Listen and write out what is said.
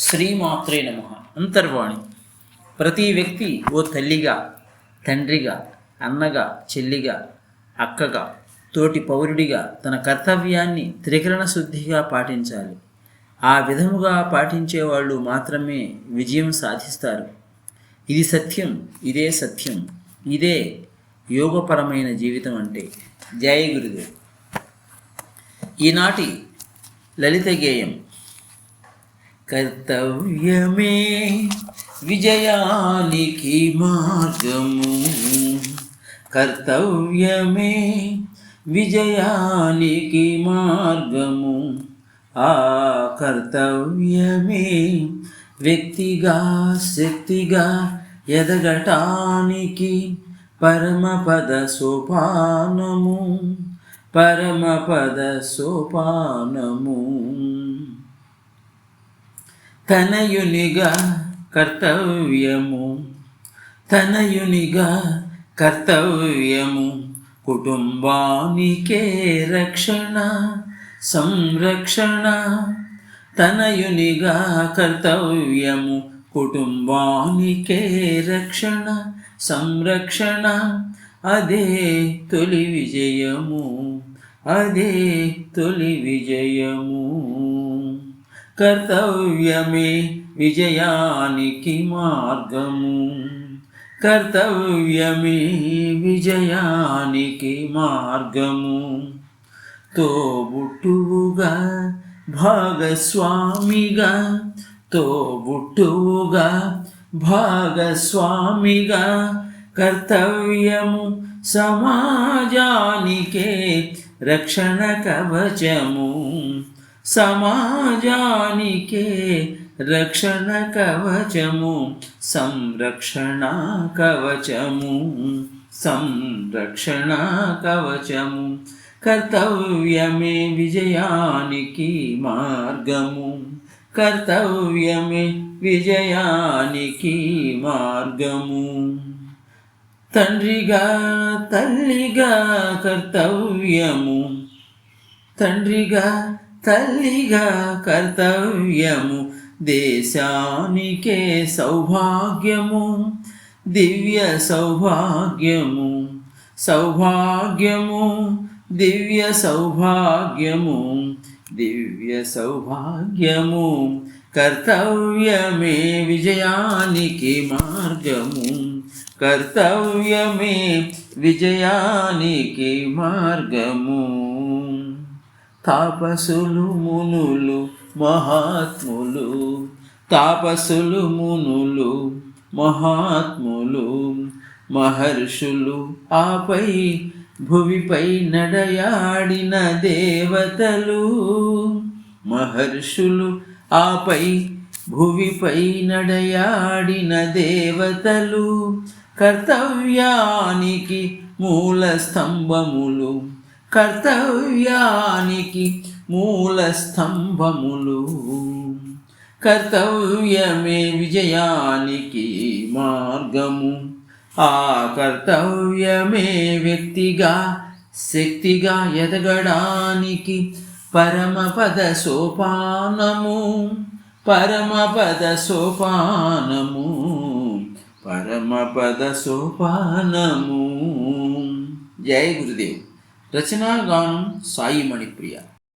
శ్రీమాత్రే నమ. అంతర్వాణి. ప్రతి వ్యక్తి ఓ తల్లిగా తండ్రిగా అన్నగా చెల్లిగా అక్కగా తోటి పౌరుడిగా తన కర్తవ్యాన్ని త్రికరణ శుద్ధిగా పాటించాలి. ఆ విధముగా పాటించే వాళ్ళు మాత్రమే విజయం సాధిస్తారు. ఇది సత్యం ఇదే సత్యం ఇదే యోగపరమైన జీవితం అంటే. జయ గురుదేవ్. ఈనాటి లలిత గేయం కర్తవ్యమే విజయానికి మార్గము. కర్తవ్యమే విజయానికి మార్గము. ఆ కర్తవ్యమే వ్యక్తిగా శక్తిగా ఎదగటానికి పరమపద సోపానము. పరమపద సోపానము. తనయునిగా కర్తవ్యము. తనయునిగా కర్తవ్యము. కుటుంబానికే రక్షణ సంరక్షణ. తనయునిగా కర్తవ్యము. కుటుంబానికే రక్షణ సంరక్షణ. అదే తొలి విజయము. అదే తొలి విజయము. కర్తవ్యమే విజయానికి మార్గము. కర్తవ్యమే విజయానికి మార్గము. తోబుట్టువుగా భాగస్వామిగా తోబుట్టువుగా భాగస్వామిగా కర్తవ్యము సమాజానికే రక్షణ కవచము. సమాజానికే రక్షణ కవచము సంరక్షణ కవచము సంరక్షణ కవచము కర్తవ్యమే విజయానికి మార్గము కర్తవ్యమే విజయానికి మార్గము. తండ్రిగా తల్లిగా కర్తవ్యము తండ్రిగా తల్లిగా కర్తవ్యము దేశానికే సౌభాగ్యము దివ్య సౌభాగ్యము సౌభాగ్యము దివ్య సౌభాగ్యము దివ్య సౌభాగ్యము కర్తవ్యమే విజయానికి మార్గము కర్తవ్యమే విజయానికి మార్గము. తాపసులు మునులు మహాత్ములు తాపసులు మునులు మహాత్ములు మహర్షులు ఆపై భువిపై నడయాడిన దేవతలు మహర్షులు ఆపై భువిపై నడయాడిన దేవతలు కర్తవ్యానికి మూల స్తంభములు కర్తవ్యానికి మూల స్తంభములు. కర్తవ్యమే విజయానికి మార్గము. ఆ కర్తవ్యమే వ్యక్తిగా శక్తిగా ఎదగడానికి పరమపద సోపానము. పరమపద సోపానము. పరమపద సోపానము. జై గురుదేవ్. ரச்சனா கானம் சாயி மணிப்பிரியா.